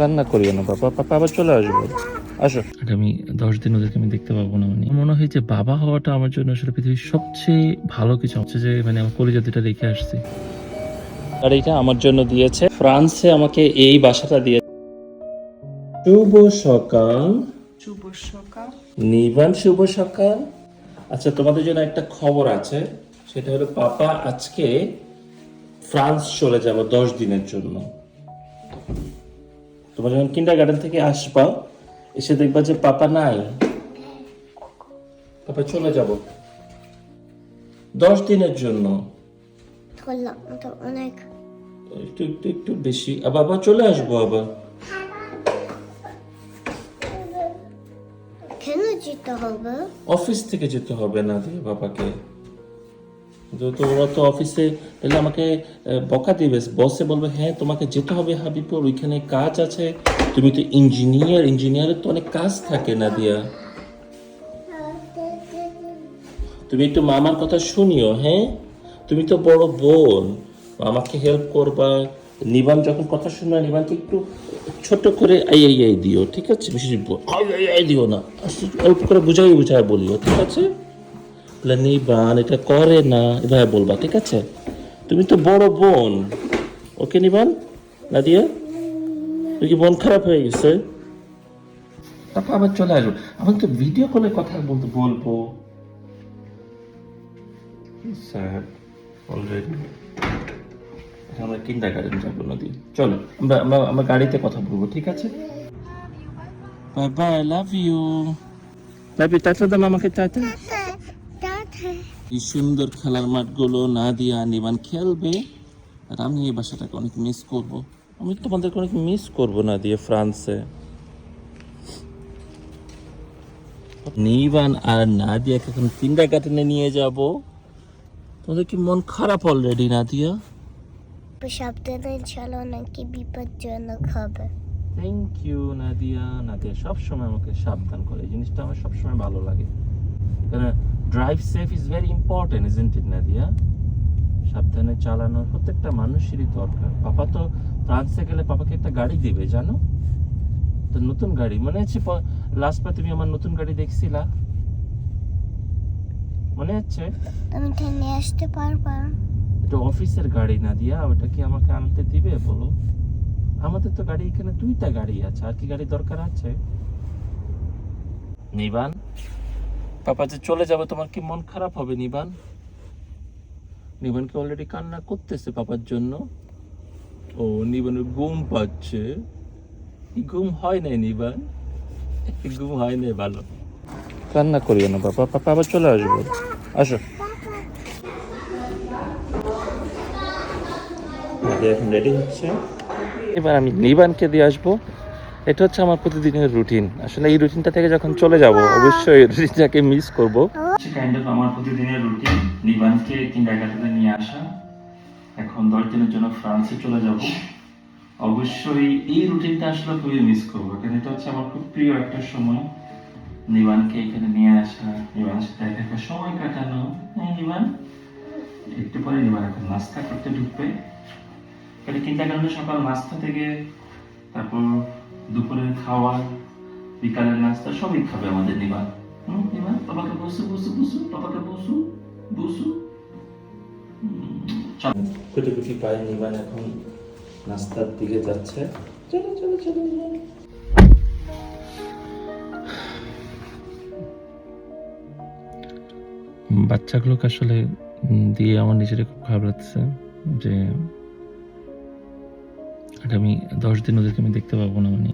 কান্না করিও না বাবা পাপা আবার চলে আসব। আসো। আমি দশ দিন ওদেরকে আমি দেখতে পাবো না মানে মনে হয় যে বাবা হওয়াটা আমার জন্য আসলে পৃথিবীর সবচেয়ে ভালো কিছু। হচ্ছে যে মানে আমার কলিজা দুটা রেখে আসছি। আর এটা আমার জন্য দিয়েছে। ফ্রান্সে আমাকে এই বাসাটা দিয়ে শুভ সকাল। শুভ সকাল। নিবান শুভ সকাল। আচ্ছা তোমাদের জন্য একটা খবর আছে। সেটা হলো পাপা আজকে ফ্রান্স চলে যাব দশ দিনের জন্য। তোমরা যখন কিন্ডার গার্ডেন থেকে আসবা এসে দেখবা যে পাপা নাই। পাপা চলে যাব। দশ দিনের জন্য। অনেক। একটু একটু একটু বেশি। আবার আবার চলে আসব আবার। কেন যেতে হবে? অফিস থেকে যেতে হবে না দিয়ে বাবাকে। তো তোমরা তো অফিসে তাহলে আমাকে বকা দিবে। বসে বলবে হ্যাঁ তোমাকে যেতে হবে হাবিপুর ওইখানে কাজ আছে। তুমি তো ইঞ্জিনিয়ার ইঞ্জিনিয়ারের তো অনেক কাজ থাকে না দিয়া তুমি একটু মামার কথা শুনিও হ্যাঁ? তুমি তো বড় বোন, আমাকে হেল্প করবা। নিবান যখন কথা শুনবে, নিবানকে একটু ছোট করে আই আই আই দিও, ঠিক আছে? বেশি ব- আই আই দিও না। অল্প করে বুঝাই বুঝাই বলিও, ঠিক আছে? বলে নিবান এটা করে না। এভাবে বলবা ঠিক আছে? তুমি তো বড় বোন। ওকে নিবান নাদিয়া? তুই কি মন খারাপ হয়ে গেছে? তারপর আবার চলে আসব। আমার তো ভিডিও কলে কথা বলতে বলব। স্যার অলরেডি আমরা কিন্ডার গার্ডেন যাব নদী চলো আমরা আমরা আমরা গাড়িতে কথা বলব ঠিক আছে? Bye bye love you love you tata দাম আমাকে টাটা। এই সুন্দর খেলার মাঠগুলো না দিয়া নিবান খেলবে। আর আমি এই বাসাটাকে অনেক মিস করব। আমি তোমাদেরকে অনেক মিস করব না দিয়ে ফ্রান্সে। নিবান আর নাদিয়াকে এখন তিনটা গার্ডেনে নিয়ে যাব। তোমাদের কি মন খারাপ অলরেডি না নাদিয়া? সাবধানে চলো নাকি বিপজ্জনক হবে। Thank you Nadia. নাদিয়া সবসময় আমাকে সাবধান করে। এই জিনিসটা আমার সবসময় ভালো লাগে। কারণ drive safe is very important isn't it Nadia সাবধানে চালানোর প্রত্যেকটা মানুষেরই দরকার। পাপা তো ফ্রান্সে গেলে পাপাকে একটা গাড়ি দিবে জানো? তো নতুন গাড়ি। মনে আছে লাস্ট বার তুমি আমার নতুন গাড়ি দেখছিলা? মনে আছে? তুমি তো নিয়ে আসতে পারবা। এটা অফিসের গাড়ি না দিয়া ওটা কি আমাকে আনতে দিবে বলো? আমাদের তো গাড়ি এখানে দুইটা গাড়ি আছে। আর কি গাড়ি দরকার আছে? নিবান? পাপা যে চলে যাবে তোমার কি মন খারাপ হবে নিবান? নিবানকে অলরেডি কান্না করতেছে পাপার জন্য। ও নিবানের ঘুম পাচ্ছে। ঘুম হয় নাই নিবান? ঘুম হয় নাই ভালো। কান্না করিও না বাবা। পাপা আবার চলে আসব। আসো। এখন রেডি হচ্ছে। এবার আমি নিবানকে দিয়ে আসব। এটা হচ্ছে আমার প্রতিদিনের রুটিন আসলে এই রুটিনটা থেকে যখন চলে যাব, অবশ্যই রুটিনটাকে মিস করব। কাইন্ড অফ আমার প্রতিদিনের রুটিন নিবানকে কিন্ডারগার্টেনে নিয়ে আসা। এখন দশ দিনের জন্য ফ্রান্সে চলে যাব। অবশ্যই এই রুটিনটা আসলে খুবই মিস করব। কারণ এটা হচ্ছে আমার খুব প্রিয় একটা সময়। নিবানকে এখানে নিয়ে আসা, নিবানের সাথে একা একা সময় কাটানো। হ্যাঁ নিবান? একটু পরে নিবান এখন নাস্তা করতে ঢুকবে। এটা চিন্তা কারণে সকাল নাস্তা থেকে তারপর দুপুরের খাওয়া বিকালের নাস্তা সবই খাবে আমাদের নিবান হুম বাবাকে বসু বসু বসু বাবাকে বসু বসু। কুটি কুটি পায়ে নিবান এখন নাস্তার দিকে যাচ্ছে। চলো চলো চলো। বাচ্চাগুলোকে আসলে দিয়ে আমার নিজের খুব খারাপ লাগতেছে যে আগামী দশ দিন ওদেরকে আমি দেখতে পাবো না মানে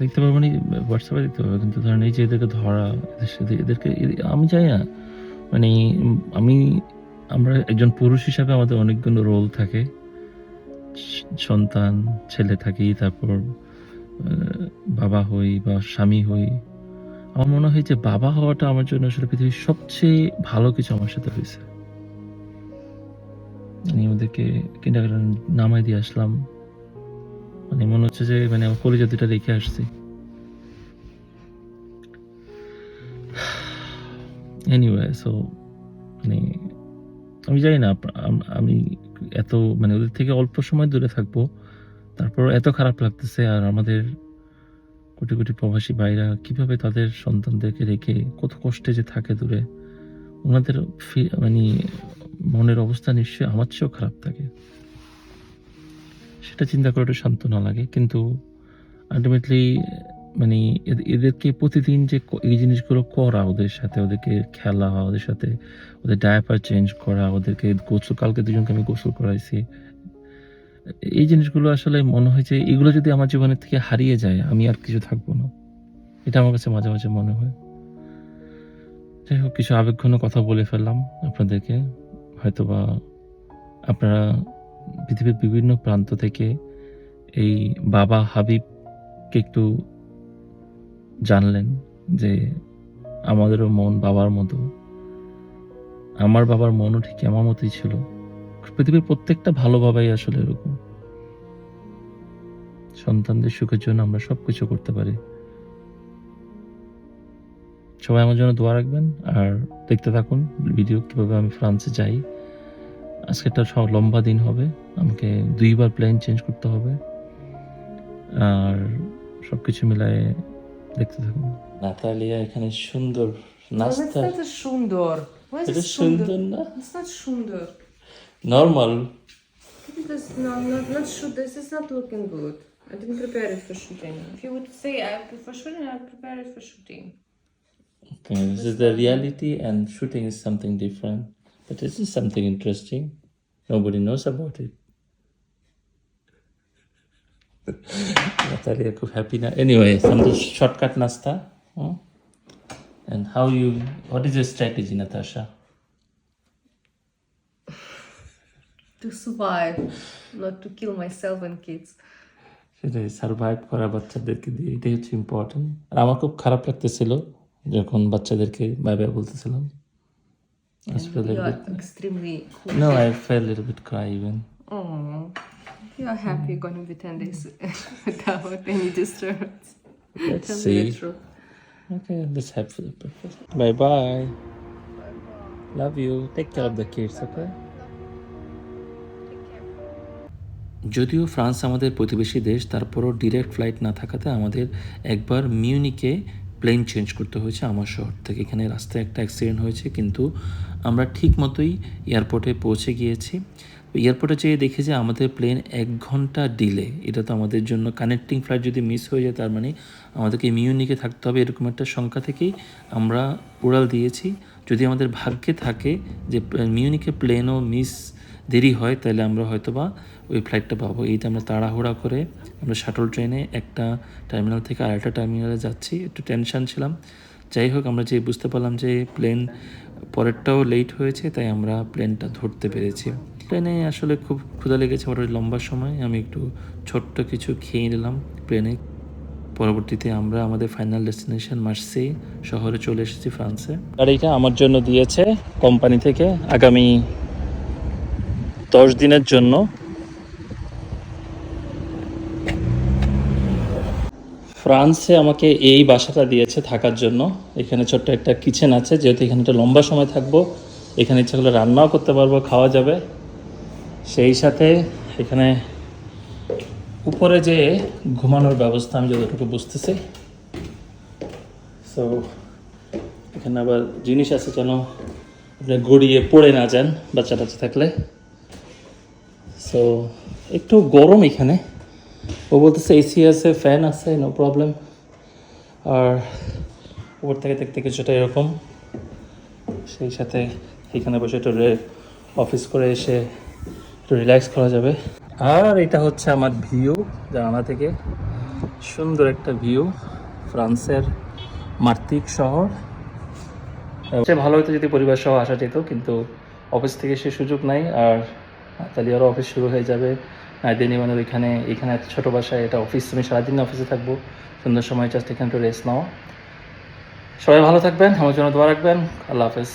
দেখতে পারব না হোয়াটসঅ্যাপে দেখতে পাবো, কিন্তু ধরেন এই যে এদেরকে ধরা, এদের সাথে এদেরকে আমি চাই না মানে আমি, আমরা একজন পুরুষ হিসাবে আমাদের অনেকগুলো রোল থাকে, সন্তান, ছেলে থাকি, তারপর বাবা হই বা স্বামী হই, আমার মনে হয় যে বাবা হওয়াটা আমার জন্য আসলে পৃথিবীর সবচেয়ে ভালো কিছু আমার সাথে হয়েছে। আমি ওদেরকে নামাই দিয়ে আসলাম। মানে মনে হচ্ছে যে মানে আমার দুটা রেখে আসছি। এনিওয়ে সো মানে আমি জানি না আমি এত মানে ওদের থেকে অল্প সময় দূরে থাকব। তারপর এত খারাপ লাগতেছে, আর আমাদের কোটি কোটি প্রবাসী ভাইরা কীভাবে তাদের সন্তানদেরকে রেখে কত কষ্টে যে থাকে দূরে। ওনাদের মানে মনের অবস্থা নিশ্চয়ই আমার চেয়েও খারাপ থাকে। সেটা চিন্তা করে একটু সান্ত্বনা লাগে। কিন্তু আলটিমেটলি মানে এদ- এদেরকে প্রতিদিন যে এই জিনিসগুলো করা, ওদের সাথে ওদেরকে খেলা, ওদের সাথে ওদের ডায়াপার চেঞ্জ করা, ওদেরকে গোসল, কালকে দুজনকে আমি গোসল করাইছি। এই জিনিসগুলো আসলে মনে হয় যে এগুলো যদি আমার জীবনের থেকে হারিয়ে যায়, আমি আর কিছু থাকব না। এটা আমার কাছে মাঝে মাঝে মনে হয়। যাই হোক, কিছু আবেগঘন কথা বলে ফেললাম আপনাদেরকে। হয়তোবা আপনারা পৃথিবীর বিভিন্ন প্রান্ত থেকে এই বাবা হাবিবকে একটু জানলেন যে আমাদেরও মন বাবার মতো। আমার বাবার মনও ঠিক আমার মতোই ছিল। পৃথিবীর প্রত্যেকটা ভালো বাবাই আসলে এরকম। সন্তানদের সুখের জন্য আমরা সবকিছু করতে পারি। সবাই আমার জন্য দোয়া রাখবেন আর দেখতে থাকুন ভিডিও কীভাবে আমি ফ্রান্সে যাই। আজকে তো সব লম্বা দিন হবে। আমাকে দুইবার প্ল্যান চেঞ্জ করতে হবে। আর সব কিছু মিলায়ে দেখতে থাকুন। নাতালিয়া এখানে সুন্দর নাস্তা। সুন্দর। সুন্দর? না? সুন্দর। Normal Okay, this is the reality, and shooting is something different. But this is something interesting. Nobody knows about it. Natalia খুব happy now. Anyway, some of the shortcut nasta. huh? And how you? What is your strategy, Natasha? To survive, not to kill myself and kids. সেটাই survive করা বাচ্চাদেরকে দিয়ে এটাই হচ্ছে important আর আমার খুব খারাপ লাগতেছিল যখন বাচ্চাদেরকে বাই বাই বলতেছিলাম I a You are bit. extremely cool. No, I felt a little bit cry even. Oh, you are happy you're going to be 10 days without any disturbance. Let's Tell me see. the truth. Okay, let's have for the breakfast. Bye bye. Love you. Take care of the kids, okay? যদিও France আমাদের প্রতিবেশী দেশ তারপরও direct flight না থাকাতে আমাদের একবার মিউনিকে plane change করতে হয়েছে। আমার শহর থেকে এখানে রাস্তায় একটা অ্যাক্সিডেন্ট হয়েছে, কিন্তু আমরা ঠিক মতোই এয়ারপোর্টে পৌঁছে গিয়েছি। এয়ারপোর্টে যেয়ে দেখি যে আমাদের প্লেন এক ঘণ্টা ডিলে এটা তো আমাদের জন্য কানেক্টিং ফ্লাইট যদি মিস হয়ে যায়, তার মানে আমাদেরকে মিউনিকে থাকতে হবে, এরকম একটা সংখ্যা থেকেই আমরা উড়াল দিয়েছি। যদি আমাদের ভাগ্যে থাকে যে মিউনিকে প্লেনও মিস দেরি হয়, তাহলে আমরা হয়তোবা ওই ফ্লাইটটা পাবো। এইটা আমরা তাড়াহুড়া করে আমরা শাটল ট্রেনে একটা টার্মিনাল থেকে আরেকটা টার্মিনালে যাচ্ছি। একটু টেনশন ছিলাম। যাই হোক, আমরা যে বুঝতে পারলাম যে প্লেন পরেরটাও লেট হয়েছে, তাই আমরা প্লেনটা ধরতে পেরেছি। প্লেনে আসলে খুব ক্ষুধা লেগেছে ওর লম্বা সময়। আমি একটু ছোট্ট কিছু খেয়ে নিলাম প্লেনে পরবর্তীতে আমরা আমাদের ফাইনাল ডেস্টিনেশন মার্সি শহরে চলে এসেছি ফ্রান্সে গাড়িটা আমার জন্য দিয়েছে কোম্পানি থেকে আগামী দশ দিনের জন্য। ফ্রান্সে আমাকে এই বাসাটা দিয়েছে থাকার জন্য। এখানে ছোট্ট একটা কিচেন আছে, যেহেতু এখানে একটা লম্বা সময় থাকব। এখানে ইচ্ছা করলে রান্নাও করতে পারব, খাওয়া যাবে। সেই সাথে এখানে উপরে যে ঘুমানোর ব্যবস্থা, আমি যতটুকু বুঝতেছি। সো এখানে আবার জিনিস আছে যেন আপনি গড়িয়ে পড়ে না যান বাচ্চা টাচ্চা থাকলে। সো একটু গরম এখানে। ও বলতেছে এসি আছে ফ্যান আছে নো প্রবলেম আর উপর থেকে দেখতে কিছুটা এরকম। সেই সাথে এখানে বসে একটু অফিস করে এসে একটু রিল্যাক্স করা যাবে। আর এটা হচ্ছে আমার ভিউ জানালা থেকে। সুন্দর একটা ভিউ ফ্রান্সের মার্তিক শহর। সবচেয়ে ভালো হতো যদি পরিবার সহ আসা যেত, কিন্তু অফিস থেকে সে সুযোগ নাই। আর তাহলে আরও অফিস শুরু হয়ে যাবে। নাইদিন ইমানের ওইখানে এখানে এত ছোটো বাসায় এটা অফিস তুমি সারাদিন অফিসে থাকব। সুন্দর সময় জাস্ট এখানে একটু রেস্ট নাও। সবাই ভালো থাকবেন, আমার জন্য দোয়া রাখবেন। আল্লাহ হাফেজ।